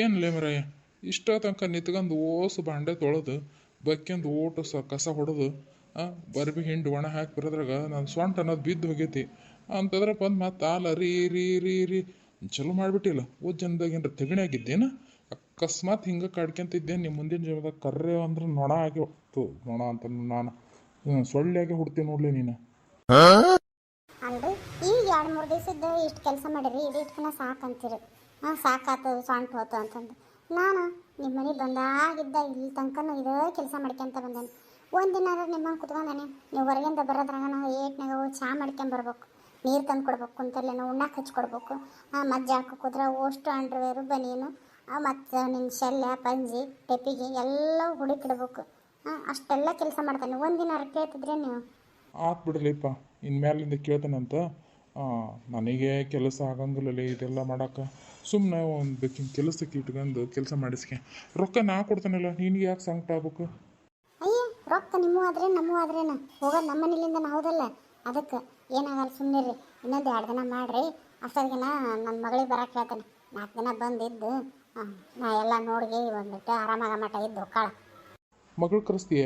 ಏನ್ಲೇ ಮರಯ್ಯ ಇಷ್ಟ ತನಕ ನಿತ್ಕೊಂಡು ಓಸು ಬಾಂಡೆ ತೊಳೆದು ಬಕ್ಕಿಂದು ಓಟು ಸ ಕಸ ಹೊಡೆದು ಬರ್ಬಿ ಹಿಂಡು ಒಣ ಹಾಕಿ ಬರೋದ್ರಾಗ ನನ್ನ ಸೊಂಟ ಅನ್ನೋದು ಬಿದ್ದು ಹೋಗೈತಿ. ಅಂತಂದ್ರೆ ಬಂದು ಮತ್ತೆ ಆಲ ರೀ ರೀ ರೀ ರೀ, ಚಲೋ ಮಾಡಿಬಿಟ್ಟಿಲ್ಲ. ಓದ್ ಜನದಾಗ ಏನ್ರ ತೆಗಣಿ ಆಗಿದ್ದೇನ ಅಕಸ್ಮಾತ್ ಹಿಂಗೆ ಕಾಡ್ಕೊಂತಿದ್ದೆ ನಿಮ್ಮ ಮುಂದಿನ ಜೀವನದಾಗ ಕರ್ರೆ ಅಂದ್ರೆ ನೊಣ ಆಗಿ ಹೋಗ್ತು. ನೊಣ ಅಂತ ನಾನು ಸೊಳ್ಳೆಯಾಗೆ ಹುಡ್ತೀನಿ ನೋಡ್ಲಿ ನೀನು. ಅಲ್ರಿ, ಈಗ ಎರಡು ಮೂರು ದಿವಸದ್ದು ಇಷ್ಟು ಕೆಲಸ ಮಾಡಿರಿ ಇದಿಟ್ಕನ ಸಾಕಂತೀರಿ. ಹಾಂ ಸಾಕಾತು ಸೊಂಟ ಹೋತು ಅಂತಂದು. ನಾನು ನಿಮ್ಮ ಮನೆಗೆ ಬಂದಾಗಿದ್ದ ಇಲ್ಲಿ ತನಕನೂ ಇದೇ ಕೆಲಸ ಮಾಡ್ಕೊಂತ ಬಂದೇನೆ. ಒಂದಿನ ನಿಮ್ಮ ಕುತ್ಕೊಂಡೇನೆ. ನೀವು ಹೊರಗಿಂದ ಬರೋದ್ರಾಗ ನಾವು ಏಟ್ನಾಗ ಹೋಗಿ ಮಾಡ್ಕೊಂಡು ಬರ್ಬೇಕು. ನೀರು ತಂದು ಕೊಡ್ಬೇಕು ಅಂತಲ್ಲೇ ನಾವು ಉಣ್ಣಕ್ಕೆ ಹಚ್ಕೊಡ್ಬೇಕು ಮತ್ತು ಜಾಕ ಕೂತ್ರೆ ಅಷ್ಟು ಅಂಡ್ರವೇರು ಬನೀನು ಮತ್ತು ನಿಮ್ಮ ಶಲ್ಯ ಪಂಜಿ ಟೆಪಿಗೆ ಎಲ್ಲ ಹುಡುಕಿಡ್ಬೇಕು ಹಾಂ ಅಷ್ಟೆಲ್ಲ ಕೆಲಸ ಮಾಡ್ತಾನೆ. ಒಂದಿನ ಕೇಳ್ತಿದ್ರೆ ನೀವು? ಆತ್ ಬಿಡಲಿಪ್ಪ. ಇನ್ಮ್ಯಾಲಿಂದ ಕೇಳ್ತಾನಂತ ಆ, ನನಗೆ ಕೆಲಸ ಆಗಂಗಿಲ್ಲ ಇದೆಲ್ಲ ಮಾಡಕ್ಕೆ. ಸುಮ್ಮನೆ ಒಂದು ಬೇಕಿನ ಕೆಲಸಕ್ಕೆ ಇಟ್ಕೊಂಡು ಕೆಲಸ ಮಾಡಿಸ್ಕೆ. ರೊಕ್ಕ ನಾ ಕೊಡ್ತಾನಲ್ಲ ನಿನಗೆ ಯಾಕೆ ಸಂಕಟ ಆಗ್ಬೇಕು? ಅಯ್ಯ ರೊಕ್ಕ ನಿಮ್ಮ ಆದ್ರೆ ನಮ್ಮ ಆದ್ರೇನು? ಹೋಗೋದು ನಮ್ಮ ಮನೇಲಿಂದ ಹೌದಲ್ಲ? ಅದಕ್ಕೆ ಏನಾಗಲ್ಲ ಸುಮ್ಮನೆ ರೀ ಇನ್ನೊಂದು ಎರಡು ದಿನ ಮಾಡ್ರಿ. ಅಷ್ಟೊತ್ತಿಗೆ ನನ್ನ ಮಗಳಿಗೆ ಬರಕ್ಕೆ ಹೇಳ್ತೇನೆ. ನಾಲ್ಕು ದಿನ ಬಂದಿದ್ದು ನಾ ಎಲ್ಲ ನೋಡಿ ಬಂದ್ಬಿಟ್ಟು ಆರಾಮಾಗ ಮಠ ಇದ್ದು ಹೊಕ್ಕಾಳ ಮಗಳು ಕಳಿಸ್ತೀಯ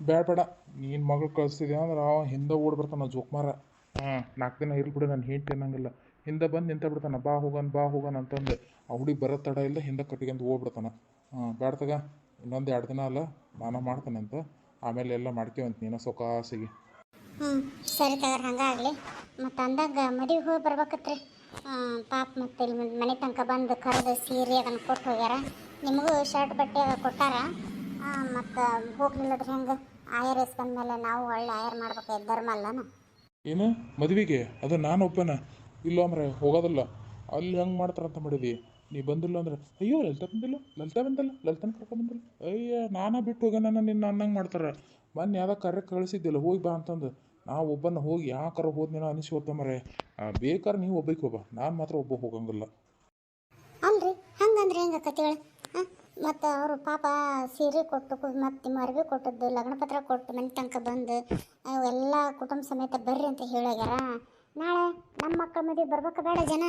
ಬೇಡ ಬೇಡ. ನೀನು ಮಗಳು ಕಳಿಸ್ತಿದ್ಯಾ ಅಂದ್ರೆ ಅವ ಹಿಂದೆ ಓಡಿ ಬರ್ತಾನ ಜೋಕ್ಮಾರ. ಹಾಂ ನಾಲ್ಕು ದಿನ ಇರ್ಲಿ ಬಿಡು ನಾನು ಹೇಳ್ತೇನಂಗಿಲ್ಲ ಅನ್ನಂಗಿಲ್ಲ. ಹಿಂದೆ ಬಂದು ನಿಂತ ಬಿಡ್ತಾನೆ. ಬಾ ಹೋಗನ್ ಬಾ ಹೋಗನ್ ಅಂತಂದು ಆ ಹುಡುಗಿ ಬರೋ ತಡ ಇಲ್ಲ ಹಿಂದೆ ಕಟ್ಕೊಂಡು ಹೋಗ್ಬಿಡ್ತಾನೆ. ಹಾಂ ಬೇಡ ತಗ ಇನ್ನೊಂದು ಎರಡು ದಿನ ಅಲ್ಲ ನಾನು ಮಾಡ್ತಾನೆ ಅಂತ. ಆಮೇಲೆ ಎಲ್ಲ ಮಾಡ್ತೀವಂತ ನೀನು ಸೊಕಾಸಿಗೆ. ಹ್ಞೂ ಸರಿ ತಗೋರಿ ಹಂಗಾಗಲಿ ಮತ್ತು ಅಂದಾಗ ಮದುವೆ ಹೋಗಿ ಬರ್ಬೇಕತ್ರಿ. ಪಾಪ ಮತ್ತು ಇಲ್ಲಿ ಮನೆ ತನಕ ಬಂದು ಕರೆದು ಸೀರೆ ಅದನ್ನು ಕೊಟ್ಟು ಹೋಗ್ಯಾರ. ನಿಮಗೂ ಶರ್ಟ್ ಬಟ್ಟೆ ಅದು ಕೊಟ್ಟಾರ? ಮತ್ತು ಹೋಗ್ಲಿಲ್ಲದ್ರೆ ಹೆಂಗೆ. ಆಯರ್ ಮೇಲೆ ನಾವು ಒಳ್ಳೆ ಆಯರ್ ಮಾಡ್ಬೇಕು ಧರ್ಮ ಅಲ್ಲನ? ಏನು? ಮದುವೆಗೆ? ಅದು ನಾನು ಒಬ್ಬನ ಇಲ್ಲ ಅಂದ್ರೆ ಹೋಗೋದಲ್ಲ. ಅಲ್ಲಿ ಹೆಂಗೆ ಮಾಡ್ತಾರಂತ ಮಾಡಿದಿ? ನೀ ಬಂದಿಲ್ಲ ಅಂದ್ರೆ, ಅಯ್ಯೋ, ಲಲಿತ ಬಂದಿಲ್ಲ, ಲಲಿತ ಬಂದಲ್ಲ, ಲಲಿತನ ಕರ್ಕೊಂಡ್ ಬಂದಿಲ್ಲ. ಅಯ್ಯ, ನಾನಾ ಬಿಟ್ಟು ಹೋಗ್ಯಾನ ನಿನ್ನ ಅನ್ನಂಗೆ ಮಾಡ್ತಾರೆ. ಮೊನ್ನೆ ಯಾವ್ದೋ ಕರೆ ಕಳಿಸಿದ್ದಿಲ್ಲ, ಹೋಗಿ ಬಾ ಅಂತಂದು. ನಾ ಒಬ್ಬನ ಹೋಗಿ ಯಾಕಾರ ಹೋದ್ನೇನೋ ಅನಿಸಿ ಹೋದ ಮರೆ ಬೇಕಾದ್ರೆ ನೀವು ಒಬ್ಬಕ್ಕೆ ಹೋಗ ನಾನು ಮಾತ್ರ ಒಬ್ಬ ಹೋಗಂಗಿಲ್ಲ. ಅಲ್ರಿ, ಹಂಗಂದ್ರೆ ಹೆಂಗೆ ಕತೆಗಳು ಹಾಂ? ಮತ್ತು ಅವರು ಪಾಪ ಸೀರೆ ಕೊಟ್ಟು ಮತ್ತು ಅರ್ವಿ ಕೊಟ್ಟದ್ದು, ಲಗ್ನ ಪತ್ರ ಕೊಟ್ಟು ಮನೆ ತನಕ ಬಂದು ಎಲ್ಲಾ ಕುಟುಂಬ ಸಮೇತ ಬರ್ರಿ ಅಂತ ಹೇಳೋಗ್ಯಾರ. ನಾಳೆ ನಮ್ಮ ಮಕ್ಕಳ ಮದುವೆ ಬರ್ಬೇಕು ಬೇಡ ಜನ.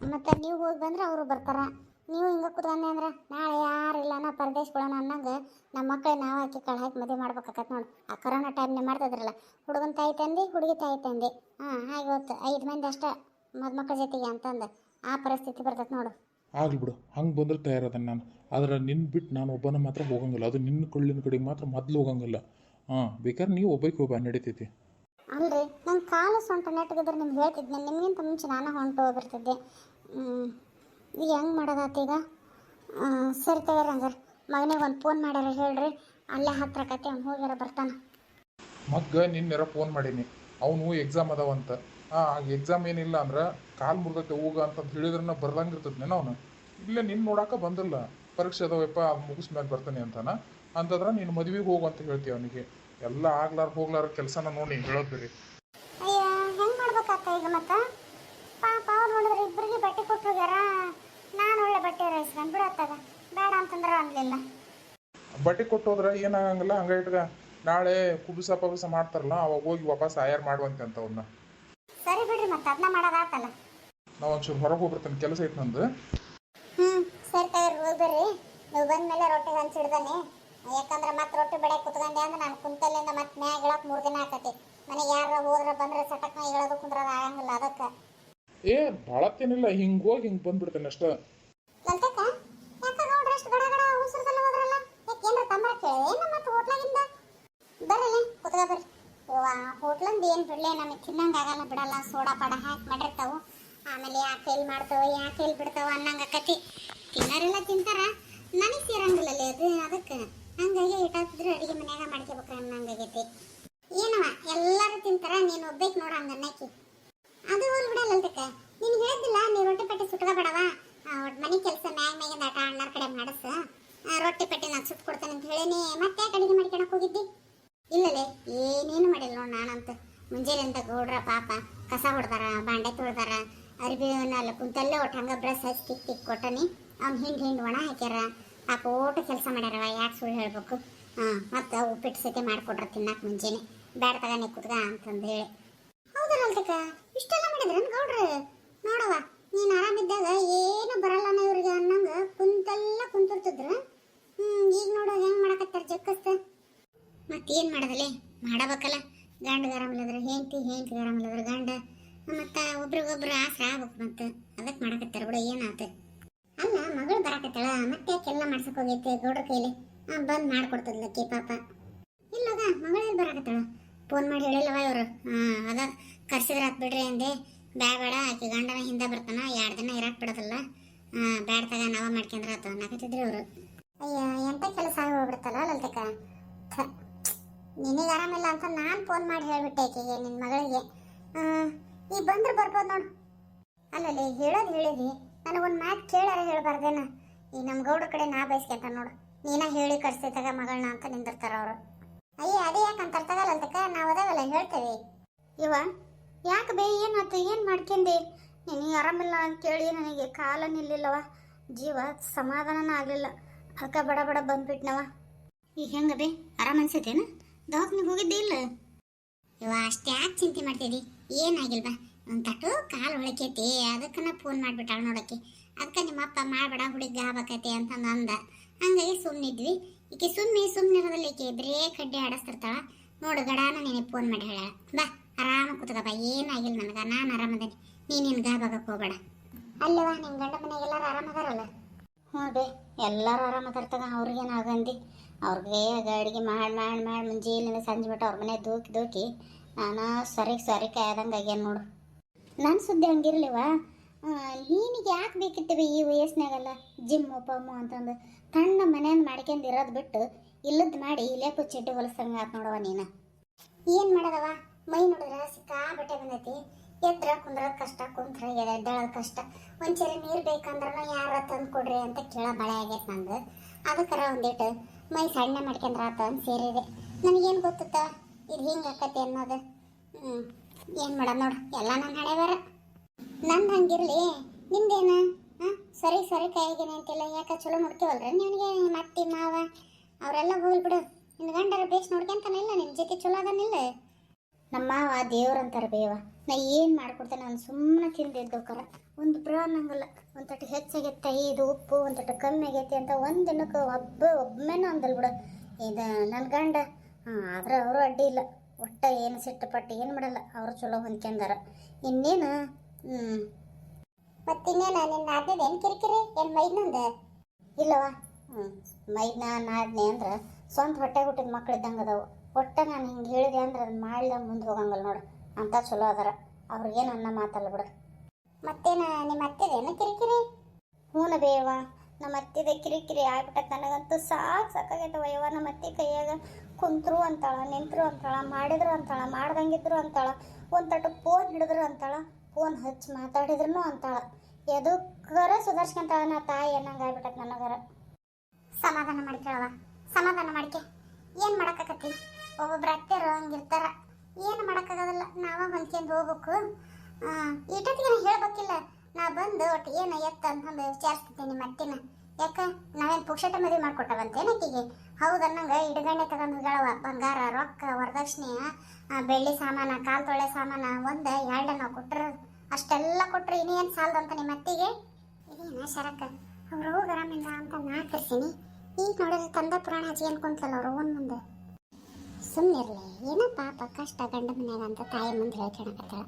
ಮತ್ತು ನೀವು ಹೋಗಿ ಬಂದ್ರೆ ಅವರು ಬರ್ತಾರೆ. ನೀವು ಹಿಂಗೆ ಕುತ್ಕೊಂಡೆ ಅಂದ್ರೆ ನಾಳೆ ಯಾರಿಲ್ಲ ನಾ ಪರದೇಶಗಳನ್ನ ಅನ್ನಂಗೆ ನಮ್ಮ ಮಕ್ಕಳು ನಾವು ಹಾಕಿ ಕಳೆ ಹಾಕಿ ಮದುವೆ ಮಾಡ್ಬೇಕಾಕತ್ ನೋಡಿ. ಆ ಕೊರೋನಾ ಟೈಮ್ನೇ ಮಾಡ್ತಿದ್ರಲ್ಲ ಹುಡುಗನ ತಾಯಿ ತಂದು ಹುಡುಗಿ ತಾಯಿ ತಂದೆ. ಹಾಂ ಹಾಗೆ ಹೊತ್ತು ಐದು ಮಂದಿ ಅಷ್ಟೇ ಮದುಮಕ್ಕಳ ಜೊತೆಗೆ ಅಂತಂದು. ಆ ಪರಿಸ್ಥಿತಿ ಬರ್ತೈತೆ ನೋಡು. ಆಗ್ಲಿ ಬಿಡು ಹಂಗೆ ಬಂದ್ರೆ ತಯಾರದ ನಾನು. ಆದ್ರೆ ನಿನ್ನ ಬಿಟ್ಟು ನಾನು ಒಬ್ಬನ ಮಾತ್ರ ಹೋಗಂಗಿಲ್ಲ. ಅದು ನಿನ್ನ ಕೊಳ್ಳಿನ ಕಡೆಗೆ ಮಾತ್ರ ಮೊದಲು ಹೋಗಂಗಿಲ್ಲ. ಹಾಂ ಬೇಕಾದ್ರೆ ನೀವು ಒಬ್ಬಕ್ಕೆ ಹೋಗ ನಡೀತೈತಿ. ಅಲ್ರಿ ಕಾಲು ಸೊಂಟ ನೆಟ್ಟಗಿದ್ರೆ ನಿಮ್ಗೆ ಹೇಳ್ತಿದ್ದೆ, ನಿಮಗಿಂತ ಮುಂಚೆ ನಾನು ಹೊಂಟು ಹೋಗಿರ್ತಿದ್ದೆ. ಈಗ ಹೆಂಗೆ ಮಾಡೋದಾತೀಗ ಸರಿ ತಗೋರಿ ಹಂಗಾರೆ. ಮಗನಿಗೆ ಒಂದು ಫೋನ್ ಮಾಡ್ಯಾರ, ಹೇಳ್ರಿ. ಅಲ್ಲೇ ಹತ್ರ ಕತೆ, ಅವ್ನು ಹೋಗ್ಯಾರ, ಬರ್ತಾನೆ. ಮಗ್ಗ ನಿನ್ನೆರ ಫೋನ್ ಮಾಡೀನಿ. ಅವನು ಎಕ್ಸಾಮ್ ಅದಾವಂತ ಹಾಂ ಎಕ್ಸಾಮ್ ಏನಿಲ್ಲ ಅಂದ್ರೆ ಕಾಲು ಮುರ್ದಕ್ಕೆ ಹೋಗ ಅಂತ ಹೇಳಿದ್ರನ್ನ ಬರ್ದಂಗೆ ಇರ್ತದ್ನೇನೋ ಅವನು? ಇಲ್ಲೇ ನಿನ್ನ ನೋಡಾಕ ಬಂದಿಲ್ಲ. ಪರೀಕ್ಷೆ ಅದಾವಪ್ಪ ಅದು ಮುಗಿಸ್ಮೇಲೆ ಬರ್ತಾನೆ ಅಂತಾನ. ಅಂತಂದ್ರೆ ನೀನು ಮದುವೆಗೆ ಹೋಗು ಅಂತ ಹೇಳ್ತೀವಿ ಅವನಿಗೆ. ಎಲ್ಲ ಆಗ್ಲಾರ ಹೋಗ್ಲಾರ ಕೆಲಸನ ನೋಡಿ, ಹೇಳೋದು ಬೇರೆ ಅಯ್ಯ ಹೆಂಗೆ ಮಾಡ್ಬೇಕಾತ ಈಗ ಮತ್ತೆ? ಪಾಪ ಅವ್ರು ನೋಡಿದ್ರೆ ಇಬ್ಬರಿಗೆ ಬಟ್ಟೆ ಕೊಟ್ಟು ಹೋಗ್ಯಾರ ನಾನು ಒಳ್ಳೆ ಬಟ್ಟೆ ರೈಸ್ಕೊಂಡು ಬಿಡತ್ತಾಗ. ಬೇಡ ಅಂತಂದ್ರೆ ಅನ್ಲಿಲ್ಲ ಬಟ್ಟೆ ಕೊಟ್ಟು ಹೋದ್ರೆ ಏನಾಗಂಗಿಲ್ಲ ಹಂಗ ಇಟ್ಗ ನಾಳೆ ಕುಬುಸ ಪಬುಸ ಮಾಡ್ತಾರಲ್ಲ ಅವಾಗ ಹೋಗಿ ವಾಪಸ್ ಆಯರ್ ಮಾಡುವಂತೆ ಅಂತ ಅವನ್ನ ಸರಿ ಬಿಡ್ರಿ ಮತ್ತೆ ಅದನ್ನ ಮಾಡೋದಾತಲ್ಲ ನಾವು ಒಂಚೂರು ಹೊರಗೆ ಹೋಗ್ಬಿಡ್ತೇನೆ ಕೆಲಸ ಐತೆ ನಂದು. ಹ್ಞೂ ಸರಿ ತಗೋರಿ ಹೋಗ್ಬರ್ರಿ ನೀವು ಬಂದ್ಮೇಲೆ ರೊಟ್ಟಿ ಹಂಚಿಡ್ದಾನೆ ಯಾಕಂದ್ರೆ ಮತ್ತೆ ರೊಟ್ಟಿ ಬೆಳೆ ಕುತ್ಕೊಂಡೆ ಅಂದ್ರೆ ನಾನು ಕುಂತಲ್ಲಿಂದ ಮತ್ತೆ ಮ್ಯಾಗ ಮೂರು ದಿನ ಆಕತಿ. ಮನೆಗೆ ಯಾರ ಹೋದ್ರೆ ಬಂದ್ರೆ ಸಟಕ್ನ ಹೇಳೋದು ಕುಂದ್ರೋದು ಆಗಂಗಿಲ್ಲ ಅದಕ್ಕೆ. ಏ ಭಾಳತ್ತೇನಿಲ್ಲ ಹಿಂಗೆ ಹೋಗಿ ಹಿಂಗೆ ಬಂದ್ಬಿಡ್ತೇನೆ ಅಷ್ಟ. ಲಲ್ತಕ್ಕ ಯಾಕ ನೋಡ್ರಿ ಅಷ್ಟು ಗಡ ಗಡ ಉಸಿರ್ದಲ್ಲ ಹೋದ್ರಲ್ಲ? ಯಾಕೆ ಏನ್ರ ತಂಬರ ಕೇಳಿ ಏನು ಮತ್ತೆ ಹೋಟ್ಲಾಗಿಂದ? ಬರ್ರಿ ಕುತ್ಕ ಬರ್ರಿ. ಇವ ಹೋಟ್ಲಂದು ಏನು ಬಿಡ್ಲೆ ನಮಗೆ ತಿನ್ನಂಗ ಆಗಲ್ಲ ಬಿಡಲ್ಲ ಸೋಡಾ ಪಡ ಹಾಕಿ ಮಾಡಿರ್ತಾವು. ಆಮೇಲೆ ಯಾಕೆ ಫೇಲ್ ಮಾಡ್ತಾವೆ ಯಾಕೆ ಫೇಲ್ ಬಿಡ್ತಾವ ಅನ್ನಂಗ ಆಕತಿ. ತಿನ್ನೋರೆಲ್ಲ ತಿಂತಾರ ನನಗೆ ಸೇರಂಗಿಲ್ಲ ಅದು ಅದಕ್ಕೆ. ಹಂಗಾಗಿ ಇಟ್ಟಾಕಿದ್ರೆ ಅಡಿಗೆ ಮನ್ಯಾಗ ಮಾಡ್ಕೋಬೇಕು ಅನ್ನಂಗಾಗೈತಿ ಏನವ? ಎಲ್ಲರೂ ತಿಂತಾರ, ನೀನು ಒಬ್ಬೇಕು ನೋಡ ಹಂಗ ಅನ್ನಕ್ಕೆ ಅದು ಹೋಲ್ ಬಿಡಲ್ಲ ನೀನು ಹೇಳಿದ್ದಿಲ್ಲ ನೀ ರೊಟ್ಟಿ ಪಟ್ಟಿ ಸುಟ್ಕೋಬೇಡವ ಮನೆ ಕೆಲಸ ಮ್ಯಾಗ ಮ್ಯಾಗ ದಾಟ ಅಣ್ಣರ ಕಡೆ ಮಾಡಸ. ರೊಟ್ಟಿ ಪಟ್ಟಿ ನಾನು ಸುಟ್ಟು ಕೊಡ್ತೇನೆ ಅಂತ ಹೇಳಿನಿ. ಮತ್ತೆ ಯಾಕೆ ಮಾಡ್ಕೊಳಕ್ ಹೋಗಿದ್ದಿ? ಇಲ್ಲಲೇ, ಏನೇನು ಮಾಡಿಲ್ಲ ನೋಡು ನಾನಂತ. ಮುಂಜಾನೆಯಿಂದ ಗೌಡ್ರ, ಪಾಪ, ಕಸ ಹೊಡ್ದಾರ, ಬಾಂಡೆ ತೊಳ್ದಾರ ಅರ್ಬಿವನ್ನೆಲ್ಲ ಕುಂತಲ್ಲೇ ಒಟ್ಟು ಹಂಗೆ ಬ್ರಷ್ ಹಚ್ಚಿ ತಿಕ್ ತಿಕ್ ಕೊಟ್ಟನಿ. ಅವ್ನು ಹಿಂಡು ಹಿಂಡು ಒಣ ಹಾಕ್ಯಾರ. ಪಾಪ ಓಟು ಕೆಲಸ ಮಾಡ್ಯಾರವ, ಯಾಕೆ ಸುಳ್ಳು ಹೇಳ್ಬೇಕು? ಹಾಂ ಮತ್ತು ಉಪ್ಪಿಟ್ಟು ಸತಿ ಮಾಡಿಕೊಟ್ರ ತಿನ್ನಕ್ಕೆ ಮುಂಜಾನೆ. ಬ್ಯಾಡ ತಗಾನೆ ಕುತ್ಕ ಅಂತಂದು ಹೇಳಿ ಹೌದಲ್ತಕ್ಕ ಇಷ್ಟೆಲ್ಲ ಮಾಡಿದ್ರನ್ ಗೌಡ್ರು? ನೋಡವ ನೀನು ಆರಾಮಿದ್ದಾಗ ಏನು ಬರಲ್ಲ ಇವ್ರಿಗೆ ಅನ್ನಂಗ ಕುಂತೆಲ್ಲ ಕುಂತಿರ್ತಿದ್ರು. ಹ್ಮ್, ಈಗ ನೋಡು ಹೆಂಗ್ ಮಾಡಕತ್ತಾರ ಜಕ್ಕಸ್ತ ಮತ್ತೇನ್ ಮಾಡದಲ್ಲಿ ಮಾಡಬೇಕಲ್ಲ. ಗಂಡ ಗರಮಲ್ಲದ್ರೆ ಹೆಂಡತಿ ಹೆಂಡತಿ ಗರಮಲ್ಲದ್ರೆ ಗಂಡ. ಮತ್ತೆ ಒಬ್ರಿಗೊಬ್ರು ಆಸೆ ಆಗ್ಬೇಕು ಮತ್ತೆ. ಅದಕ್ಕೆ ಮಾಡಕತ್ತಾರ ಬಿಡು ಏನಾಯ್ತು ಅಲ್ಲ, ಮಗಳು ಬರಾಕತ್ತಾಳ, ಮತ್ತೆ ಯಾಕೆಲ್ಲ ಮಾಡ್ಸಕ್ ಹೋಗೈತೆ ಗೌಡ್ರ ಕೈಲಿ? ಬಂದ್ ಮಾಡ್ಕೊಡ್ತದ್ಲಕ್ಕಿ ಪಾಪ. ಇಲ್ಲದ ಮಗಳೇ ಬರಾಕತ್ತಾಳ? ಫೋನ್ ಮಾಡಿ ಹೇಳಿಲ್ಲವ ಇವರು. ಹಾಂ, ಅದ ಕರ್ಸಿದ್ರೆ ಆತ್ ಬಿಡ್ರಿ ಅಂದೆ. ಬ್ಯಾಡ ಆಕೆ ಗಂಡನ ಹಿಂದೆ ಬರ್ತಾನ, ಎರಡು ದಿನ ಇರಾಕ್ ಬಿಡೋದಲ್ಲ. ಹಾಂ, ಬ್ಯಾಡ ತಗ ನಾವ ಮಾಡ್ಕೊಂಡ್ರ ಆತ ನಾಕತ್ತಿದ್ರಿ ಅವರು ಅಯ್ಯೋ, ಎಂತ ಕೆಲಸ ಹೋಗ್ಬಿಡ್ತಲ್ಲ ಲಲಿತಕ್ಕ? ನಿನಗೆ ಆರಾಮಿಲ್ಲ ಅಂತ ನಾನು ಫೋನ್ ಮಾಡಿ ಹೇಳ್ಬಿಟ್ಟೆ ಆಕೆಗೆ ನಿನ್ನ ಮಗಳಿಗೆ. ಈಗ ಬಂದ್ರೆ ಬರ್ಬೋದು ನೋಡು. ಅಲ್ಲಲ್ಲಿ, ಹೇಳೋದು ಹೇಳಿದ್ವಿ ನನಗೊಂದು ಮಾತು ಕೇಳಾರ ಹೇಳ್ಬಾರ್ದೇನ. ಈ ನಮ್ಮ ಗೌಡ್ರ ಕಡೆ ನಾ ಬಯಸ್ಕೊಂತ ನೋಡು. ನೀನ ಹೇಳಿ ಕರ್ಸಿದಾಗ ಮಗಳನ್ನ ಅಂತ ನಿಂದಿರ್ತಾರ ಅವರು. ಅಯ್ಯ ಅದೇ ಯಾಕೆ ಅಂತ ತಗಲ್ಲ ಅಂತಕ್ಕ? ನಾವು ಅದಾವಲ್ಲ ಹೇಳ್ತೇವೆ. ಇವ ಯಾಕೆ ಬೇ ಏನು ಏನಾಯ್ತು ಏನು ಮಾಡ್ಕೊಂಡಿ? ನಿನಗೆ ಆರಾಮಿಲ್ಲ ಅಂತೇಳಿ ನನಗೆ ಕಾಲ ನಿಲ್ಲಿಲ್ಲವ ಜೀವ ಸಮಾಧಾನನ ಆಗಲಿಲ್ಲ. ಅದಕ್ಕೆ ಬಡ ಬಡ ಬಂದ್ಬಿಟ್ನವ ಈಗ ಹೆಂಗೆ ಬೇ ಆರಾಮ ಅನ್ಸೈತೇನು ದವಾಖಾನಿಗೆ ಹೋಗಿದ್ದೆ ಇಲ್ಲ? ಇವ ಅಷ್ಟೇ ಯಾಕೆ ಚಿಂತೆ ಮಾಡ್ತಿದ್ದಿ ಏನಾಗಿಲ್ವಾ ಒಂದು ತಟ್ಟು ಕಾಲು ಹೊಳಕೈತಿ ಅದಕ್ಕನ ಫೋನ್ ಮಾಡಿಬಿಟ್ಟಾಳ ನೋಡಕ್ಕೆ. ಅದಕ್ಕೆ ನಿಮ್ಮಪ್ಪ ಮಾಡಬೇಡ ಹುಡುಗ ಆಗ್ಬೇಕೈತಿ ಅಂತ ನಂದ. ಹಂಗಾಗಿ ಸುಮ್ಮನಿದ್ವಿ ಈಕೆ ಸುಮ್ಮನೆ ಸುಮ್ಮನೆ ಇರೋದಿಲ್ಲ ಈಕೆ ಬರೇ ಕಡ್ಡಿ ಆಡಿಸ್ತಿರ್ತಾಳ. ನೋಡು ಗಡಾನ ನೀನು ಫೋನ್ ಮಾಡಿ ಹೇಳ. ಬಾ ಆರಾಮ ಕೂತದಪ್ಪ ಬಾ. ಏನಾಗಿಲ್ಲ ನನಗೆ ನಾನು ಆರಾಮದೇನಿ ನೀನೇನು ಗಾಬಾಗಕ್ಕೆ ಹೋಗಬೇಡ. ಅಲ್ಲವ ನಿಮ್ಮ ಗಂಡ ಮನೆಗೆ ಎಲ್ಲರೂ ಆರಾಮದಾರಲ್ಲ ಹ್ಞೂ ಬೇ ಎಲ್ಲರೂ ಆರಾಮಾಗಿರ್ತದ ಅವ್ರಿಗೇನು ಆಗಂದಿ? ಅವ್ರಿಗೆ ಅಡುಗೆ ಮಾಡಿ ಮಾಡಿ ಮಾಡಿ ಮುಂಜಾನೆಯಿಂದ ಸಂಜೆ ಬಿಟ್ಟು ಅವ್ರ ಮನೆ ದೂಕಿ ದೂಕಿ ನಾನು ಸರಿ ಸರಿ ಕಾಯ್ದಂಗೆ ಆಗ್ಯಾನ ನೋಡು. ನನ್ನ ಸುದ್ದಿ ಹಂಗಿರ್ಲಿವ? ನೀನಿಗೆ ಯಾಕೆ ಬೇಕಿತ್ತು ಈ ವಯಸ್ಸಿನಾಗಲ್ಲ? ಜಿಮ್ಮು ಪಮ್ಮು ಅಂತಂದು. ತಣ್ಣ ಮನೆಯನ್ನು ಮಾಡ್ಕೊಂಡು ಇರೋದು ಬಿಟ್ಟು ಇಲ್ಲದ್ ಮಾಡಿ ಇಲ್ಲೇ ಕುಚ್ಚಿಟ್ಟು ಹೊಲಸಂಗ ಆತ್ ನೋಡವ ನೀನು. ಏನು ಮಾಡೋದವ? ಮೈ ನೋಡಿದ್ರೆ ಸಿಕ್ಕಾಬಟ್ಟೆ ಬಂದೈತಿ. ಎದ್ರ ಕುಂದ್ರದ ಕಷ್ಟ, ಕುಂತ್ರ ಎದ್ದೇಳೋದು ಕಷ್ಟ. ಒಂಚೂರು ನೀರು ಬೇಕಂದ್ರೂ ಯಾರ ತಂದು ಕೊಡ್ರಿ ಅಂತ ಕೇಳೋ ಬಳೆ ಆಗೈತೆ ನಂದು. ಅದಕ್ಕರ ಒಂದಿಟ್ಟು ಮೈ ಸಣ್ಣ ಮಾಡ್ಕೊಂಡ್ರ ಆತ ಅಂತ ಸೇರಿದೆ. ನನಗೇನು ಗೊತ್ತತ್ತ? ಇದು ಹಿಂಗೆ ಆಕತಿ ಅನ್ನೋದು. ಹ್ಞೂ ಏನು ಮಾಡೋದು ನೋಡು? ಎಲ್ಲ ನನ್ನ ಹಣೆ ಬರ ನಂದು ಹಂಗಿರ್ಲಿ. ನಿಮ್ದೇನ ಸರಿ ಸರಿ ಕೈಗೇನೆ ಅಂತಿಲ್ಲ ಯಾಕೆ ಚಲೋ ನೋಡ್ತೀವಲ್ರಿ ನಿನಗೆ ಮತ್ತಿ ಮಾವ, ಅವರೆಲ್ಲ ಹೋಗ್ಲಿ ಬಿಡು. ನಿನ್ನ ಗಂಡರ ಬೇಸ್ ನೋಡ್ಕೊಂತಾನಿಲ್ಲ ನಿನ್ನ ಜೊತೆ ಚಲೋ ಅದನ್ನಿಲ್ಲ ನಮ್ಮ ಮಾವ ದೇವ್ರಂತಾರ ಬೇವ. ನಾ ಏನು ಮಾಡ್ಕೊಡ್ತೇನೆ ಅವ್ನು ಸುಮ್ಮನೆ ತಿಂದಿದ್ದು ಕರ. ಒಂದು ಬ್ರಾನ್ ಅನ್ನಂಗಿಲ್ಲ ಒಂದು ತಟ್ಟು ಹೆಚ್ಚಾಗೈತೆ ಇದು ಉಪ್ಪು ಒಂದು ತಟ್ಟು ಕಮ್ಮಿ ಆಗೈತಿ ಅಂತ ಒಂದು ದಿನಕ್ಕೆ ಒಬ್ಬ ಒಬ್ಬನ ಅಂದಲ್ ಬಿಡು. ಇದು ನನ್ನ ಗಂಡ ಹಾಂ ಆದ್ರೆ ಅವರು ಅಡ್ಡಿ ಇಲ್ಲ. ಒಟ್ಟ ಏನು ಸಿಟ್ಟು ಪಟ್ಟು ಏನು ಮಾಡಲ್ಲ. ಅವರು ಚಲೋ ಹೊಂದ್ಕೊಂಡಾರ. ಇನ್ನೇನು? ಹ್ಞೂ ಮತ್ತಿನ್ನೇನು ನಿನ್ನ ಆದ್ಯದೇನು ಕಿರಿಕಿರಿ? ಏನು ಮೈದ್ನಂದ ಇಲ್ಲವ ಹ್ಞೂ ಮೈದ್ನ ನಾದ್ನೆ ಅಂದ್ರೆ ಸ್ವಂತ ಹೊಟ್ಟೆ ಹುಟ್ಟಿದ ಮಕ್ಳು ಇದ್ದಂಗೆ ಅದಾವು. ಒಟ್ಟ ನಾನು ಹಿಂಗೆ ಹೇಳಿದೆ ಅಂದ್ರೆ ಅದನ್ನ ಮಾಡ್ಲ ಮುಂದೆ ಹೋಗಂಗಲ್ಲ ನೋಡು. ಅಂತ ಚಲೋ ಅದಾರ. ಅವ್ರಿಗೇನು ಅನ್ನ ಮಾತಲ್ಲ ಬಿಡು. ಮತ್ತೇನ ನಿಮ್ಮ ಅತ್ತೆದೇನು ಕಿರಿಕಿರಿ? ಹೂನ ಬೇವ ನಮ್ಮ ಅತ್ತಿದ ಕಿರಿಕಿರಿ ಆಗ್ಬಿಟ್ಟತ್ ನನಗಂತೂ ಸಾಕು ಸಾಕಾಗೈತವ ಯವ್ವ ನಮ್ಮ ಅತ್ತೆ ಕೈಯಾಗ ಕುಂತರು ಅಂತಾಳ ನಿಂತರು ಅಂತಾಳ ಮಾಡಿದ್ರು ಅಂತಾಳ ಮಾಡ್ದಂಗಿದ್ರು ಅಂತಾಳ ಒಂದು ತಟ್ಟು ಫೋನ್ ಹಿಡಿದ್ರು ಅಂತಾಳ. ಫೋನ್ ಹಚ್ಚಿ ಮಾತಾಡಿದ್ರು ಅಂತಾಳ. ಎದಕ್ಕರ ಸುಧಾರಿಸ್ಕೊಂತಾಳ ನಾ ತಾಯಿ ಅನ್ನಂಗೆ ಆಗ್ಬಿಟ್ಟತ್ ನನಗರ ಸಮಾಧಾನ ಮಾಡ್ಕೊಳವ ಸಮಾಧಾನ ಮಾಡ್ಕೆ. ಏನು ಮಾಡಕ್ಕಾಕತಿ ಒಬ್ಬೊಬ್ರು ಅತ್ತೆರು ಹಂಗಿರ್ತಾರ ಏನು ಮಾಡೋಕ್ಕಾಗೋದಿಲ್ಲ. ನಾವ ಹೊಂದ್ಕೊಂಡು ಹೋಗ್ಬೇಕು. ಈಟೊತ್ತಿಗೆ ಹೇಳ್ಬೇಕಿಲ್ಲ. ನಾ ಬಂದು ಒಟ್ಟು ಏನು ಎತ್ತ ಅಂತಂದು ವಿಚಾರಿಸ್ತೀನಿ ನಿಮ್ಮ ಅತ್ತಿನ. ಯಾಕ? ನಾವೇನು ಪುಕ್ಷಟ ಮದುವೆ ಮಾಡ್ಕೊಟ್ಟವಂತೆ ಆಕಿಗೆ? ಹೌದು ಅನ್ನಂಗೆ, ಇಡಗಣ್ಣೆ ತಗೊಂಡು ಹೋಗಳವ ಬಂಗಾರ, ರೊಕ್ಕ, ವರದಕ್ಷಿಣೆ ಬೆಳ್ಳಿ ಸಾಮಾನ, ಕಾಲು ತೊಳೆ ಸಾಮಾನ, ಒಂದು ಎರಡು ನಾವು ಕೊಟ್ರ. ಅಷ್ಟೆಲ್ಲ ಕೊಟ್ಟರು ಇನ್ನೇನು ಸಾಲದಂತ ನಿಮ್ಮ ಅತ್ತಿಗೆ? ಇದೇನ ಶರಕ ಅವ್ರು ಆರಾಮಿಲ್ಲ ಅಂತ ನಾ ಕರ್ಸೀನಿ ಈಗ ನೋಡಿದ್ರೆ ತಂದೆ ಪುರಾಣ ಹಚ್ಚಿ ಕುಂತಲ್ಲ ಅವರು ಓನ್ ಮುಂದೆ. ಸುಮ್ಮನಿರ್ಲಿ ಏನೋ ಪಾಪ ಕಷ್ಟ, ಗಂಡ ಮನ್ಯಾಗ ಅಂತ ತಾಯಿ ಮುಂದೆ ಹೇಳ್ಕೊಳಕತ್ತಾಳ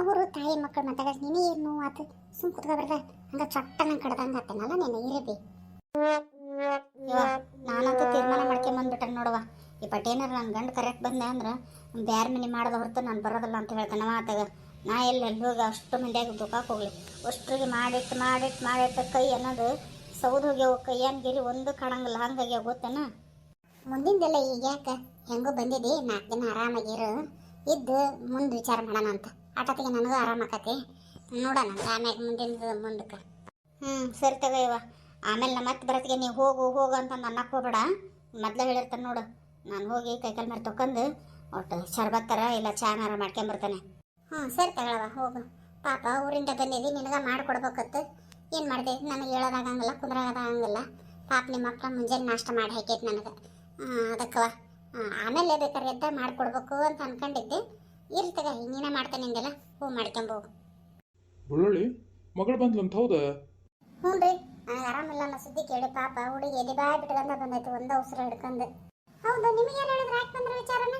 ಅವರು ತಾಯಿ ಮಕ್ಕಳು ಮಾತಾಡ ನೀನೇ ಏನು ಆತು ಸುಮ್ ಕುತ್ಕೊಬಾರ್ದ ಹಂಗ ಚಟ್ಟನ ಕಡ್ದಂಗ ಆತನಲ್ಲ ನೀನು, ಇರಬಿ. ನಾನಂತೂ ತೀರ್ಮಾನ ಮಾಡ್ಕೊಂಡ್ ಬಂದ್ಬಿಟ್ಟ ನೋಡವ. ಈ ಏನಾರ ನನ್ನ ಗಂಡ ಕರೆಕ್ಟ್ ಬಂದೆ ಅಂದ್ರೆ ಬ್ಯಾರ ಮನೆ ಮಾಡ್ದ ಹೊರತು ನಾನು ಬರೋದಿಲ್ಲ ಅಂತ ಹೇಳ್ತಾನೆ. ಮಾತಾಗ ನಾ ಎಲ್ಲಿ ಎಲ್ಲಿ ಹೋಗಿ ಅಷ್ಟು ಮಂದಿಯಾಗಿ ದುಃಖಕ್ಕೆ ಹೋಗ್ಲಿ. ಅಷ್ಟ್ರಿಗೆ ಮಾಡಿಟ್ಟು ಮಾಡಿಟ್ಟು ಮಾಡಿಟ್ಟು ಕೈ ಅನ್ನೋದು ಸೌದು ಹೋಗ್ಯಾವ ಕೈಯನ್ ಗಿರಿ ಒಂದು ಕಾಣಂಗಿಲ್ಲ. ಹಂಗಾಗ್ಯಾವ, ಗೊತ್ತೇನ? ಮುಂದಿಂದೆಲ್ಲ ಈಗ ಯಾಕೆ? ಹೆಂಗೋ ಬಂದಿದ್ದಿ? ನಾಲ್ಕು ದಿನ ಆರಾಮಾಗಿರು ಇದ್ದು ಮುಂದೆ ವಿಚಾರ ಮಾಡೋಣ ಅಂತ. ಆಟೋತಿಗೆ ನನಗೂ ಆರಾಮಾಕತಿ ನೋಡೋಣ ಆಮೇಲೆ ಮುಂದಿನ ಮುಂದಕ್ಕೆ. ಹ್ಞೂ ಸರಿ ತಗೋ ಆಮೇಲೆ ನಮ್ಮ ಮತ್ತೆ ಬರತ್ತಿಗೆ ನೀವು ಹೋಗು ಹೋಗು ಅಂತ ಅನ್ನಕ್ಕೆ ಹೋಗ್ಬೇಡ. ಮೊದಲೇ ಹೇಳಿರ್ತಾನೆ ನೋಡು. ನಾನು ಹೋಗಿ ಕೈಕಾಲು ಮೇಲೆ ತೊಗೊಂಡು ಒಟ್ಟು ಶರ್ಬತ್ತರ ಇಲ್ಲ ಚಾನಾರ ಮಾಡ್ಕೊಂಬರ್ತಾನೆ. ಹ್ಞೂ ಸರಿ ತಗೊಳವ ಹೋಗು. ಪಾಪ ಊರಿಂದ ಬಂದಿದ್ದಿ, ನಿನಗೆ ಮಾಡಿಕೊಡ್ಬೇಕತ್ತು ಏನು ಮಾಡಿದೆ? ನನಗೆ ಹೇಳೋದಾಗಂಗಿಲ್ಲ, ಕುಂದ್ರಾಗದಾಗಂಗಿಲ್ಲ. ಪಾಪ ನಿಮ್ಮ ಅಪ್ಪ ಮುಂಜಾನೆ ನಾಷ್ಟ ಮಾಡಿ ಹಾಕೈತೆ ನನಗೆ. ಅದಕ್ಕವ ಆಮೇಲೆ ಬೇಕಾದ್ರೆ ಎದ್ದ ಮಾಡ್ಕೊಡ್ಬೇಕು ಅಂತ ಅನ್ಕೊಂಡಿದ್ದೆ. ಇರ್ತಗ ನೀನೇ ಮಾಡ್ತಾನೆ ಹಿಂಗೆಲ್ಲ ಹೂ ಮಾಡ್ಕೊಂಬೋ ಬುಳ್ಳುಳ್ಳಿ ಮಗಳು ಬಂದ್ಲಂತ ಹೌದಾ? ಹ್ಞೂ ರೀ ನನಗೆ ಆರಾಮಿಲ್ಲ ಅನ್ನೋ ಸುದ್ದಿ ಕೇಳಿ ಪಾಪ ಹುಡುಗಿ ಎದೆ ಬಾಯ್ ಬಿಟ್ಕೊಂಡ ಬಂದೈತಿ ಒಂದ ಉಸಿರು ಹಿಡ್ಕೊಂಡು ಹೌದು ನಿಮಗೆ ಏನು ಹೇಳಿದ್ರು? ಯಾಕೆ ಬಂದ್ರೆ ವಿಚಾರನ?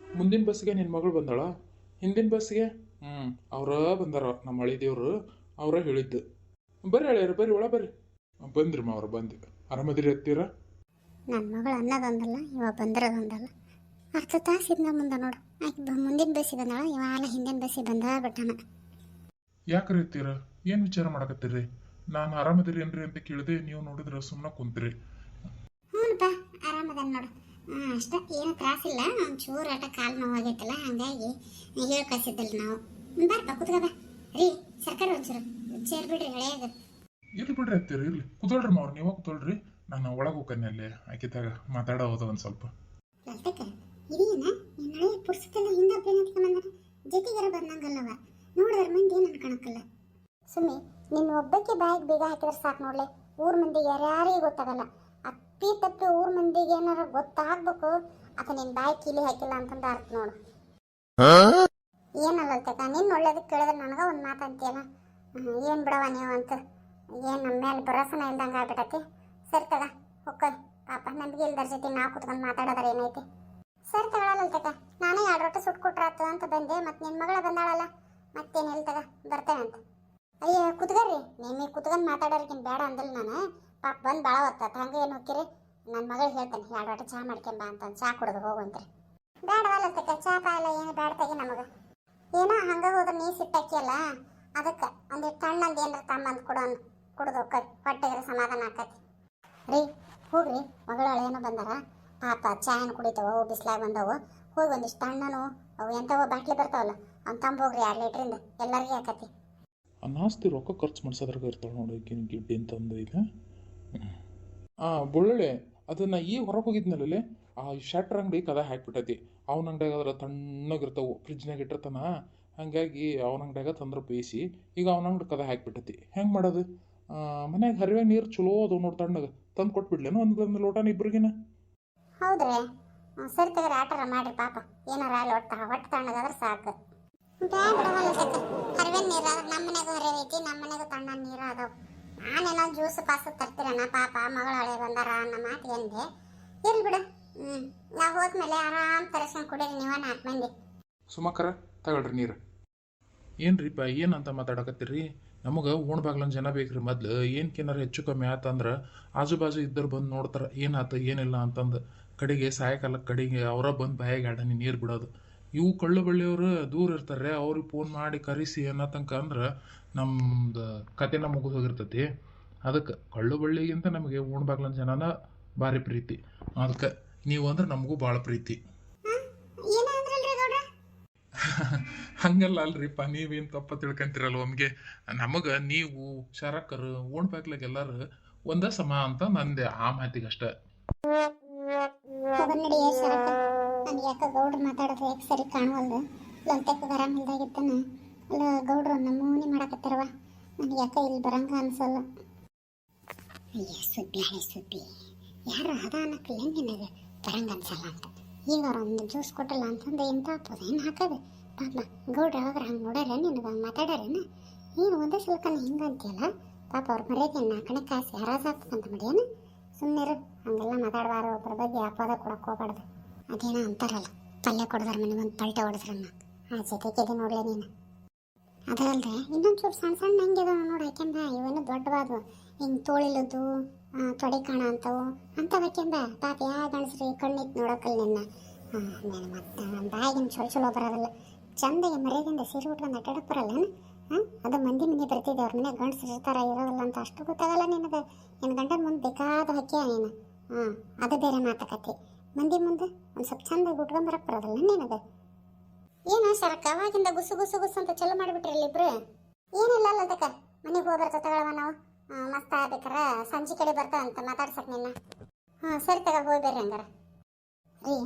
ಮುಂದಿನ ಬಸ್ಗೆ ನಿನ್ನ ಮಗಳು ಬಂದಾಳ? ಹಿಂದಿನ ಬಸ್ಸಿಗೆ? ಹ್ಞೂ ಅವರ ಬಂದಾರ ನಮ್ಮ ಹಳಿ ದೇವ್ರು ಅವರ ಹೇಳಿದ್ದು. ಬರ್ರಿ ಹೇಳ್ಯಾರ ಬರ್ರಿ ಒಳ ಬರ್ರಿ. ಬಂದ್ರಿ ಅವ್ರು ಬಂದು ಆರಾಮದಿರಿ ಹತ್ತೀರ ನನ್ನ ಮಗಳು ಅನ್ನೋದೊಂದಲ್ಲ ಇವ ಬಂದಿರೋದೊಂದಲ್ಲ. ಅರ್ಧ ತಾಸಿಂದ ಮುಂದೆ ನೋಡು. ಆಕೆ ಮುಂದಿನ ಬಸ್ಸಿಗೆ ಬಂದಾಳ ಇವ ಅಲ್ಲ ಹಿಂದಿನ ಬಸ್ಸಿಗೆ ಬಂದ ಬಿಟ್ಟಾನ ಯಾಕ್ರಿ ಇರ್ತೀರ ಏನು ವಿಚಾರ ಮಾಡಕತ್ತೀರಿ? ನಾನು ಆರಾಮದಿರಿ ಏನ್ರಿ ಅಂತ ಕೇಳಿದೆ ನೀವು ನೋಡಿದ್ರೆ ಸುಮ್ಮನೆ ಕುಂತ್ರಿ. ಹ್ಞೂನಪ್ಪ ಆರಾಮದ ನೋಡು. ಅಷ್ಟೇ ಏನು ತ್ರಾಸಿಲ್ಲ ಒಂಚೂರು ಆಟ ಕಾಲು ನೋವಾಗೈತಲ್ಲ ಹಂಗಾಗಿ ಹೇಳಿ ಕಳಿಸಿದ್ದಲ್ಲ ನಾವು. ಬಾರಪ್ಪ ಕುತ್ಕೋ ಬಾ. ರೀ ಸರ್ಕಾರ ಒಂಚೂರು ಚೇರ್ ಬಿಡ್ರಿ ಹಳೆಯಾಗ ಇರ್ಲಿ ಬಿಡ್ರಿ ಹತ್ತೀರಿ ಇರ್ಲಿ. ಕುತ್ಕೊಳ್ರಿ ಮಾವ್ರ ನೀವ ಕುತ್ಕೊಳ್ರಿ. ನಾನು ಒಳಗೆ ಹೋಗ್ಕನ್ನೆ ಅಲ್ಲಿ ಆಕಿತಾಗ ಮಾತಾಡೋ ಹೋದ ಒಂದು ಸ್ವಲ್ಪ. ಇದೇನ? ನಿನ್ನ ಹಳೆಯ ಪುಸ್ತಕದ ಹಿಂದೆ ಬಂದಾರ ಜೊತೆಗಾರ ಬಂದಂಗಲ್ಲವ. ನೋಡಿದ್ರೆ ಮಂದಿ ಏನು ಅನ್ಕೊಳಕ್ಕಲ್ಲ ಸುಮ್ಮನೆ, ನಿನ್ನ ಒಬ್ಬಕ್ಕೆ ಬಾಯಿಗೆ ಬೇಗ ಹಾಕಿದ್ರೆ ಸಾಕು ನೋಡ್ಲೆ. ಊರ್ ಮಂದಿಗೆ ಯಾರ್ಯಾರಿಗೆ ಗೊತ್ತಾಗಲ್ಲ. ಅಪ್ಪಿ ತಪ್ಪಿ ಊರ್ ಮಂದಿಗೆ ಏನಾರ ಗೊತ್ತಾಗ್ಬೇಕು ಅತ ನಿನ್ನ ಬಾಯಿ ಕೀಲಿ ಹಾಕಿಲ್ಲ ಅಂತಂದ ಅರ್ಥ ನೋಡು. ಏನಲ್ಲ ತಕ ನಿನ್ನ ಒಳ್ಳೇದಕ್ಕೆ ಕೇಳಿದ್ರೆ ನನಗೆ ಒಂದು ಮಾತು ಅಂತೀಯಲ್ಲ ಏನು ಬಿಡವ ನೀವು ಅಂತ? ಏನು ನಮ್ಮ ಮೇಲೆ ಭರೋಸನ ಇಲ್ದಂಗೆ ಆಗ್ಬಿಟ್ಟತಿ ಸರಿ ತಗ ಹೊಕ್ಕ ಪಾಪ ನಮಗೆ ಇಲ್ದರ ಜೊತೆ ನಾ ಕುತ್ಕೊಂಡು ಮಾತಾಡೋದ್ರ ಏನೈತಿ? ಸರ್ ತಗೊಳಲ್ಲ ತಗ ನಾನೇ ಎರಡು ರೊಟ್ಟಿ ಸುಟ್ಟು ಕೊಟ್ರಾತು ಅಂತ ಬಂದೆ ಮತ್ತೆ ನಿನ್ನ ಮಗಳ ಬಂದಾಳಲ್ಲ ಮತ್ತೇನಿಲ್ಲ ತಗ, ಬರ್ತೇನೆ ಅಂತ. ಅಯ್ಯ ಕುತ್ಕರ್ರಿ ನಿಮಗೆ ಕುತ್ಕೊಂಡು ಮಾತಾಡೋರ್ಗಿನ್ ಬೇಡ ಅಂದಿಲ್ಲ ನಾನು. ಪಾಪ, ಬಂದು ಭಾಳ ಹೊತ್ತಾತ ಹಂಗೆ ಏನು ಹೋಗ್ತೀರಿ ನನ್ನ ಮಗಳು ಹೇಳ್ತಾನೆ, ಎರಡು ರೊಟ್ಟಿ ಚಹಾ ಮಾಡ್ಕೊಂಬ ಅಂತ ಚಹಾ ಕುಡ್ದು ಹೋಗುವಂತ್ರಿ ಬೇಡವಲ್ಲ ತಕ್ಕ ಚಹಾ ಪಾಯಲ್ಲ ಏನು ಬೇಡ ತಗಿ ನಮಗೆ. ಏನೋ ಹಂಗೆ ಹೋದ್ರೆ ನೀ ಸಿಟ್ಟಾಕಿಯಲ್ಲ ಅದಕ್ಕೆ ಒಂದಿಟ್ಟು ತಣ್ಣಂದು ಏನಾರ ತಮ್ಮಂದು ಕೊಡೋನ್, ಕುಡ್ದು ಹೋಗ್ಕರಿ ಹೊಟ್ಟೆಗೆ ಸಮಾಧಾನ ಆಕತಿ. ರೀ, ಹೋಗ್ರಿ. ಮಗಳು ಹಳೆಯನೋ ಬಂದಾರ. ಪಾಪ ಚಾಯನ್ ಕುಡಿತಾವ, ಬಿಸ್ಲಾಗ ಬಂದವು, ಹೋಗಿ ಒಂದಿಷ್ಟು ತಣ್ಣನು, ಅವು ಬಾಟ್ಲಿ ಬರ್ತಾವಲ್ಲ ಅಂತಂಬ ಹೋಗ್ರಿ ಎರಡು ಲೀಟ್ರಿಂದ. ಎಲ್ಲರಿಗೆ ಯಾಕತಿ ನಾಸ್ತಿ ರೊಕ್ಕ ಖರ್ಚು ಮಾಡ್ಸೋದ್ರಾಗ ಇರ್ತಾಳೆ ನೋಡಿ ಈಗಿನ ಗಿಡ್ಡಿ ಅಂತಂದು ಈಗ. ಹಾಂ ಬೊಳ್ಳೆ ಅದನ್ನು ಈಗ ಹೊರಗೆ ಹೋಗಿದ್ನಲ್ಲ ಆ ಶಟ್ರ್ ಅಂಗಡಿ ಕದ ಹಾಕ್ಬಿಟ್ಟೈತಿ. ಅವನ ಅಂಗಡಿಯಾಗ ಅದ್ರ ತಣ್ಣಗಿರ್ತಾವು ಫ್ರಿಜ್ನಾಗ ಇಟ್ಟಿರ್ತಾನ. ಹಾಗಾಗಿ ಅವನ ಅಂಗಡಿಯಾಗ ತಂದ್ರೆ ಬೇಯಿಸಿ, ಈಗ ಅವನ ಅಂಗಡಿ ಕದ ಹಾಕ್ಬಿಟ್ಟೈತಿ. ಹೆಂಗೆ ಮಾಡೋದು? ಮನ್ಯಾಗ ಹರಿವೆ ನೀರು ಚಲೋ ಅದು ನೋಡಿ ತಣ್ಣಗೆ. ತಂದು ಕೊಟ್ಬಿಡ್ಲೇನು ಒಂದು ಒಂದು ಲೋಟನ ಇಬ್ಬರಿಗಿನ ಹೌದ್ರಿ? ಸರಿ ತಗರಿ ಆಟರ ಮಾಡ್ರಿ ಪಾಪ. ಏನಾರ ಅಲ್ಲಿ ಒಟ್ಟ ಹೊಟ್ಟೆ ತಣ್ಣಗಾದ್ರೆ ಸಾಕು. ಹರಿವೆ ನೀರು ನಮ್ಮ ಮನೆಗೂ ಹರಿವೆ ಐತಿ ನಮ್ಮ ಮನೆಗೂ ತಣ್ಣ ನೀರು ಅದಾವ. ನಾನೇನೋ ಜ್ಯೂಸ್ ಪಾಸ್ ತರ್ತೀರಣ್ಣ ಪಾಪ ಮಗಳ ಹಳೆ ಬಂದಾರ ಅನ್ನೋ ಮಾತು ಎಂದೆ. ಇರ್ಲಿ ಬಿಡು. ಹ್ಞೂ ನಾವು ಹೋದ್ಮೇಲೆ ಆರಾಮ್ ತರಿಸ್ಕೊಂಡು ಕುಡೀರಿ ನೀವ ನಾಲ್ಕು ಮಂದಿ. ಸುಮಕರ ತಗೊಳ್ರಿ ನೀರು. ಏನ್ರಿಪ್ಪ ಏನಂತ ಮಾತಾಡಕತ್ತೀರಿ? ನಮಗೆ ಉಣ್ಬಾಗ್ಲನ್ ಜನ ಬೇಕ್ರಿ ಮೊದ್ಲು ಕಿನ್ನರ ಹೆಚ್ಚು ಕಮ್ಮಿ ಆತಂದ್ರೆ ಆಜು ಬಾಜು ಇದ್ದರು ಬಂದು ನೋಡ್ತಾರೆ ಏನಾತ ಏನಿಲ್ಲ ಅಂತಂದು ಕಡೆಗೆ ಸಾಯಂಕಾಲ ಕಡೆಗೆ ಅವರ ಬಂದು ಬಾಯಿಗೆ ಅಡನಿ ನೀರು ಬಿಡೋದು. ಇವು ಕಳ್ಳು ಬಳ್ಳಿಯವರು ದೂರ ಇರ್ತಾರೆ ಅವ್ರಿಗೆ ಫೋನ್ ಮಾಡಿ ಕರೆಸಿ ಅನ್ನತಂಕ ಅಂದ್ರೆ ನಮ್ದು ಕತೆನ ಮುಗಿದು ಹೋಗಿರ್ತೈತಿ. ಅದಕ್ಕೆ ಕಳ್ಳು ಬಳ್ಳಿಗಿಂತ ನಮಗೆ ಉಣ್ಬಾಗ್ಲನ್ ಜನನ ಭಾರಿ ಪ್ರೀತಿ. ಅದಕ್ಕೆ ನೀವು ಅಂದ್ರೆ ನಮಗೂ ಭಾಳ ಪ್ರೀತಿ. ಹಂಗಲ್ಲ ಅಲ್ರಿಪ್ಪ, ನೀವೇನು ತಪ್ಪ ತಿಳ್ಕೊಂತೀರಲ್ಲ ಒಮ್ಗೆ ನಮಗೆ ನೀವು ಶರಕರು ಓಣ್ಬಾಗ್ಲಾಗ ಎಲ್ಲಾರು ಒಂದೇ ಸಮ ಅಂತ ನಂದೆ ಆ ಮಾತಿಗಷ್ಟೇ. ನನಗೆ ಯಾಕೆ ಗೌಡ್ರು ಮಾತಾಡೋದು ಯಾಕೆ ಕಾಣವಲ್ದು? ಲಂತೆಕ್ಕ ಆರಾಮಿಲ್ದಾಗಿತ್ತಾನ ಅಲ್ಲ ಗೌಡ್ರು ನಮೂನಿ ಮಾಡಕತ್ತಾರವ ನನಗೆ ಯಾಕ ಇಲ್ಲಿ ಬರಂಗ ಅನ್ಸಲ್ಲ. ಅಯ್ಯ ಸುದ್ದಿ ಹಳೆ ಸುದ್ದಿ. ಯಾರು ಅದ ಅನ್ನಕ್ಕೆ ಹೆಂಗೆ ನನಗೆ ಬರಂಗ ಅನ್ಸಲ್ಲ ಅಂತ. ಈಗ ಅವ್ರು ಒಂದು ಜ್ಯೂಸ್ ಕೊಟ್ಟಲ್ಲ ಅಂತಂದು ಆಗ್ತದೆ ಏನು ಹಾಕೋದು? ಪಾಪ, ಗೌಡ್ರ ಯಾವಾಗ ಹಂಗೆ ನೋಡ್ಯಾರ ನಿನಗೆ ಮಾತಾಡ್ಯಾರೇನ ನೀನು ಒಂದೇ ಸಲಕನ ಹಿಂಗೆ ಅಂತೀಯಲ್ಲ? ಪಾಪ ಅವ್ರ ಮರ್ಯಾದೆ ನಾಲ್ಕನೇ ಕಾಸು ಯಾರಾಗ್ತದಂತ ಮಡಿಯೇನ? ಸುಮ್ಮನಿರು ಹಂಗೆಲ್ಲ ಮಾತಾಡಬಾರ ಒಬ್ಬರ ಬಗ್ಗೆ ಅಪವಾದ ಕೊಡಕ್ಕೆ ಹೋಗ್ಬಾರ್ದು. ಅದೇನೋ ಅಂತಾರಲ್ಲ, ಪಲ್ಯ ಕೊಡ್ದಾರ ಒಂದು ಪಲ್ಟೆ ಹೊಡೆದ್ರನ್ನ. ಆ ಜೊತೆಗೆ ನೋಡಲೇ ನೀನು. ಅದಲ್ದೆ ಇನ್ನೊಂದು ಸ್ವಲ್ಪ ಸಣ್ಣ ಸಣ್ಣ ಹಂಗೆ ನೋಡಿ ಯಾಕೆಂದ ಇವೇನು ದೊಡ್ಡವಾದವು. ಹಿಂಗೆ ತೋಳಿಲದ್ದು ತೊಡೆ ಕಾಣ ಅಂತವು. ಅಂತ ಯಾಕೆಂದ ಪಾಪ, ಯಾವ ಗಣಸ್ರಿ ನೋಡೋಕಲ್ ನಿನ್ನ? ಹಾಂ ಮತ್ತೆ ಬಾಯಿಗಿನ ಚೊಲ ಚಲೋ ಬರೋದಿಲ್ಲ. ಚಂದಗೆ ಮರ್ಯಾದಿಂದ ಸೀರೆ ಉಟ್ಕೊಂಡು ಅಡ್ಡಾಡಕ್ ಬರಲ್ಲ ಹಾಂ ಅದು ಮಂದಿ ಮನೆ ಬರ್ತಿದ್ದೆ ಅವ್ರ ಮನೆ ಗಂಡಸ್ರು ಇರ್ತಾರ, ಇರೋದಿಲ್ಲ ಅಂತ ಅಷ್ಟು ಗೊತ್ತಾಗಲ್ಲ ನಿನಗೆ. ನಿನ್ನ ಗಂಡನ ಮುಂದೆ ಬೇಕಾದ ಹಕ್ಕಿಯ ನೀನು. ಹಾಂ ಅದು ಬೇರೆ ಮಾತುಕತೆ. ಮಂದಿ ಮುಂದೆ ಒಂದು ಸ್ವಲ್ಪ ಚಂದ ಉಟ್ಕೊಂಬರಕ್ಕೆ ಬರೋದಲ್ಲ ನಿನಗೆ? ಏನು ಸರ್ ಅವಾಗಿಂದ ಗುಸು ಗುಸು ಗುಸು ಅಂತ ಚಲೋ ಮಾಡಿಬಿಟ್ರಿ ಇಬ್ರು ಏನಿಲ್ಲ ಅಲ್ಲ ಅದಕ್ಕೆ ಮನೆಗೆ ಹೋಗ್ಬರ್ತ ಬರ್ತಾ ತಗೊಳವ ನಾವು. ಮಸ್ತ್ ಆಗ್ಬೇಕಾರ ಸಂಜೆ ಕಡೆ ಬರ್ತಾವಂತ ಮಾತಾಡ್ಸಕ್ ನಿನ್ನ. ಹಾಂ, ಸರಿ ತಗ, ಹೋಗಿ ಹಂಗಾರ. ರೀ,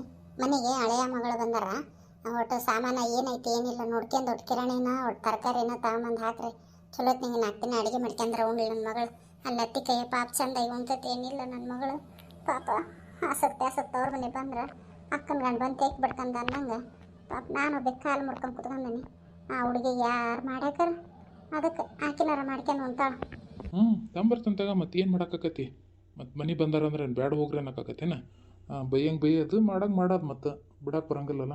ಮನೆಗೆ ಹಳೆಯ ಮಗಳು ಬಂದಾರ. ಒಟ್ಟು ಸಾಮಾನ ಏನೈತಿ, ಏನಿಲ್ಲ, ನೋಡ್ಕೊಂಡು ಒಟ್ಟು ಕಿರಾಣಿನ ಒಟ್ಟು ತರಕಾರಿನ ತಗೊಂಬಂದು ಹಾಕ್ರಿ. ಚಲೋ ನಿಂಗೆ ನಾಲ್ಕು ದಿನ ಅಡುಗೆ ಮಾಡ್ಕೊಂಡ್ರೆ ಉಣ್ಲಿ ನನ್ನ ಮಗಳು. ಅಲ್ಲಿ, ಅತ್ತಿ ಕೈ ಪಾಪ ಚಂದ ಉಣ್ತೈತಿ ಏನಿಲ್ಲ ನನ್ನ ಮಗಳು. ಪಾಪ ಆಸಕ್ತಿ ಆಸಕ್ತಿ ಅವ್ರ ಮನೆ ಬಂದ್ರೆ ಅಕ್ಕನ ಗಂಡ ಬಂದು ತೇಕ್ ಬಿಡ್ಕಂದ ಅನ್ನಂಗೆ ಪಾಪ, ನಾನು ಬೆಕ್ಕಾಲು ಮುಡ್ಕೊಂಡು ಕುತ್ಕೊಂಡೀನಿ ಆ ಹುಡುಗಿ ಯಾರು ಮಾಡ್ಯಾಕರ? ಅದಕ್ಕೆ ಆಕಿನಾರ ಮಾಡ್ಕೊಂಡು ಉಂಟಾಳ ಹ್ಞೂ ತಂಬರ್ತಂತಾಗ ಮತ್ತೆ ಏನು ಮಾಡೋಕ್ಕಾಕತಿ ಮತ್ತು ಮನೆ ಬಂದಾರಂದ್ರೆ ಬ್ಯಾಡ ಹೋಗ್ರಿ ಅನ್ನಕ್ಕಾಕತ್ತೇನ? ಬೈಯಂಗೆ ಬೈಯೋದು ಮಾಡಂಗೆ ಮಾಡೋದು ಮತ್ತೆ ಬಿಡಕ್ಕೆ ಬರಂಗಿಲ್ಲಲ್ಲ.